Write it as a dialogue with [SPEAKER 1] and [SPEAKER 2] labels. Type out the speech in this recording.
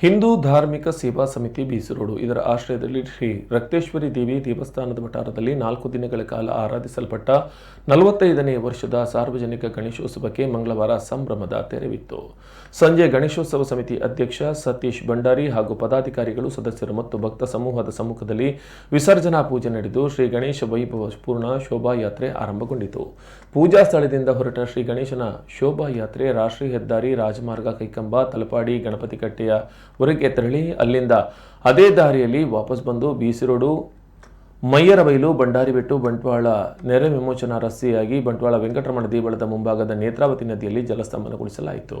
[SPEAKER 1] ಹಿಂದೂ ಧಾರ್ಮಿಕ ಸೇವಾ ಸಮಿತಿ ಬೀಸರೋಡು. ಇದರ ಆಶ್ರಯದಲ್ಲಿ ಶ್ರೀ ರಕ್ತೇಶ್ವರಿ ದೇವಿ ದೇವಸ್ಥಾನದ ವಠಾರದಲ್ಲಿ ನಾಲ್ಕು ದಿನಗಳ ಕಾಲ ಆರಾಧಿಸಲ್ಪಟ್ಟ ನಲವತ್ತೈದನೇ ವರ್ಷದ ಸಾರ್ವಜನಿಕ ಗಣೇಶೋತ್ಸವಕ್ಕೆ ಮಂಗಳವಾರ ಸಂಭ್ರಮದ ತೆರವಿತ್ತು. ಸಂಜೆ ಗಣೇಶೋತ್ಸವ ಸಮಿತಿ ಅಧ್ಯಕ್ಷ ಸತೀಶ್ ಭಂಡಾರಿ ಹಾಗೂ ಪದಾಧಿಕಾರಿಗಳು, ಸದಸ್ಯರು ಮತ್ತು ಭಕ್ತ ಸಮೂಹದ ಸಮ್ಮುಖದಲ್ಲಿ ವಿಸರ್ಜನಾ ಪೂಜೆ ನಡೆದು ಶ್ರೀ ಗಣೇಶ ವೈಭವ ಪೂರ್ಣ ಶೋಭಾಯಾತ್ರೆ ಆರಂಭಗೊಂಡಿತು. ಪೂಜಾ ಸ್ಥಳದಿಂದ ಹೊರಟ ಶ್ರೀ ಗಣೇಶನ ಶೋಭಾಯಾತ್ರೆ ರಾಷ್ಟ್ರೀಯ ಹೆದ್ದಾರಿ ರಾಜಮಾರ್ಗ, ಕೈಕಂಬ, ತಲಪಾಡಿ, ಗಣಪತಿ ಕಟ್ಟೆಯ ಹೊರಗೆ ತೆರಳಿ ಅಲ್ಲಿಂದ ಅದೇ ದಾರಿಯಲ್ಲಿ ವಾಪಸ್ ಬಂದು ಬೀಸಿರೋಡು ಮಯ್ಯರಬೈಲು ಬಂಡಾರಿಬೆಟ್ಟು ಬಂಟ್ವಾಳ ನೆರೆ ವಿಮೋಚನಾ ರಸ್ತೆಯಾಗಿ ಬಂಟ್ವಾಳ ವೆಂಕಟರಮಣ ದೇವಳದ ಮುಂಭಾಗದ ನೇತ್ರಾವತಿ ನದಿಯಲ್ಲಿ ಜಲಸ್ತಂಭನಗೊಳಿಸಲಾಯಿತು.